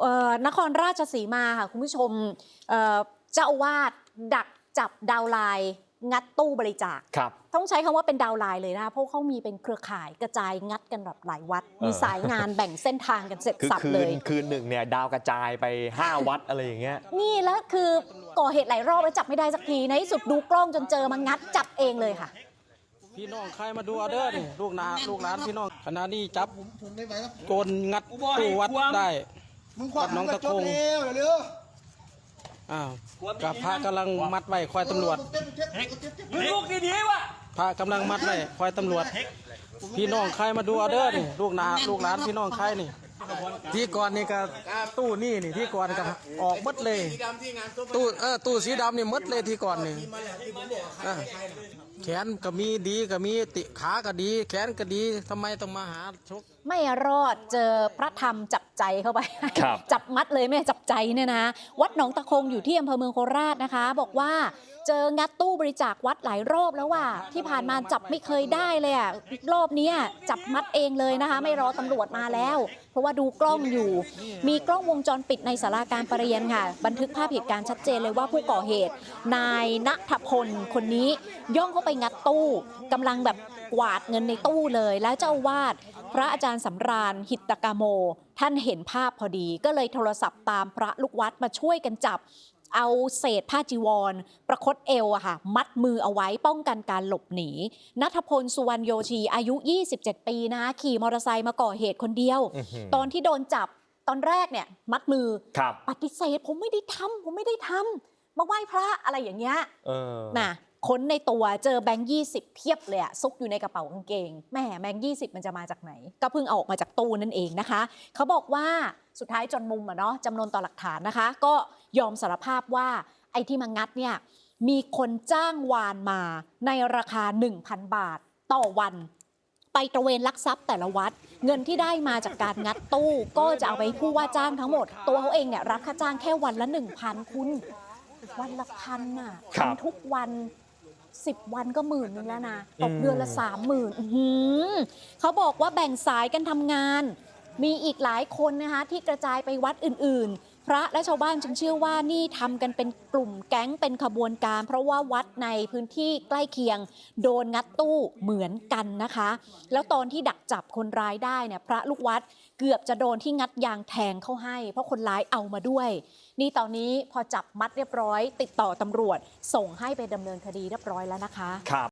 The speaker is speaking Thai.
เอ่อนครราชสีมาค่ะ คุณผู้ชมเอ่อเจ้าอาวาสดักจับดาวน์ไลน์งัดตู้บริจาคครับต้องใช้คำว่าเป็นดาวน์ไลน์เลยนะเพราะเขามีเป็นเครือข่ายกระจายงัดกันแบบหลายวัดเออมีสายงานแบ่งเส้นทางกันเสร็จคือสับคืเลนยคืนหนึ่งเนี่ยดาวกระจายไป 5 วัดอะไรอย่างเงี้ยนี่แล้วคือก่อเหตุหลายรอบแล้วจับไม่ได้สักทีในที่สุดดูกล้องจนเจอมางัดจับเองเลยค่ะพี่น้องใครมาดูเอาเด้อนี่ลูกนาลูกหลานพี่น้องขณะนี้จับผมไม่ไหวครับโกนงัดตู้วัดได้ มึงขวางน้องตะคงเร็วเร็วอ้าวกับพระกำลังมัดไว้คอยตำรวจเจ็บเจ็บเจ็บเจ็บเจ็บมึงลูกดีๆวะพระกำลังมัดไว้คอยตำรวจ พี่น้องใครมาดูเอาเด้อนี่ลูกนาลูกหลานพี่น้องใครนี่ที่ก่อนนี่ก็ตู้นี่นี่ที่ก่อนก็ออกหมดเลย ตู้เออตู้สีดำนี่หมดเลยที่ก่อนนี่อะ แขนก็มีดีก็มีติขาก็ดี แขนก็ดีทำไมต้องมาหาชก ไม่รอดเจอพระธรรมจับใจเข้าไป ครับ จับมัดเลยแม่จับใจเนี่ยนะวัดหนองตะคงอยู่ที่อำเภอเมืองโคราชนะคะ บอกว่าเจองัดตู้บริจาควัดหลายรอบแล้วว่ะที่ผ่านมาจับไม่เคยได้เลยอะรอบเนี้ยจับมัดเองเลยนะคะ ไม่รอตำรวจมาแล้ว เพราะว่าดูกล้องอยู่ มีกล้องวงจรปิดในศาลาการประเรียนค่ะ บันทึกภาพเหตุการณ์ชัดเจนเลยว่าผู้ก่อเหตุ นายณทพลคนนี้ย่องเข้าไปงัดตู้กำลังแบบกวาดเงินในตู้เลย แล้วเจ้าอาวาดพระอาจารย์สำราญหิตตกาโม ท่านเห็นภาพพอดี ก็เลยโทรศัพท์ตามพระลูกวัดมาช่วยกันจับ เอาเศษผ้าจีวร ประคตเอวอะค่ะ มัดมือเอาไว้ป้องกันการหลบหนีนัทพลสุวรรณโยชีอายุ 27 ปีนะขี่มอเตอร์ไซค์มาก่อเหตุคนเดียวอื้อหือตอนที่โดนจับตอนแรกเนี่ย มัดมือครับปฏิเสธผมไม่ได้ทำผมไม่ได้ทำมาไหว้พระอะไรอย่างเงี้ยเออน่ะ ค้นในตัวเจอแบงค์ยี่สิบเพียบเลยอะซุกอยู่ในกระเป๋ากางเกงแหม่แบงค์ยี่สิบมันจะมาจากไหน ก็เพิ่งเอาออกมาจากตู้นั่นเองนะคะ เขาบอกว่าสุดท้ายจนมุมอะเนาะจำนวนต่อหลักฐานนะคะ ก็ยอมสารภาพว่าไอ้ที่มางัดเนี่ยมีคนจ้างวานมาในราคา 1,000 บาทต่อวัน ไปตระเวนลักทรัพย์แต่ละวัด เงินที่ได้มาจากการงัดตู้ ก็จะเอาไปให้ผู้ว่าจ้างทั้งหมด ตัวเขาเองเนี่ยรับค่าจ้างแค่วันละ 1,000 คุณ วันละพันน่ะครับทำทุกวัน สิบวันก็หมื่นนึงแล้วนะตกอืมเดือนละสามหมื่นเขาบอกว่าแบ่งสายกันทำงาน มีอีกหลายคนนะคะที่กระจายไปวัดอื่นๆ พระและชาวบ้านจึงเชื่อว่านี่ทำกันเป็นกลุ่มแก๊งเป็นขบวนการ เพราะว่าวัดในพื้นที่ใกล้เคียง โดนงัดตู้เหมือนกันนะคะ แล้วตอนที่ดักจับคนร้ายได้เนี่ยพระลูกวัดเกือบจะโดนที่งัดยางแทงเข้าให้ เพราะคนร้ายเอามาด้วย นี่ตอนนี้พอจับมัดเรียบร้อย ติดต่อตำรวจส่งให้ไปดำเนินคดีเรียบร้อยแล้วนะคะครับ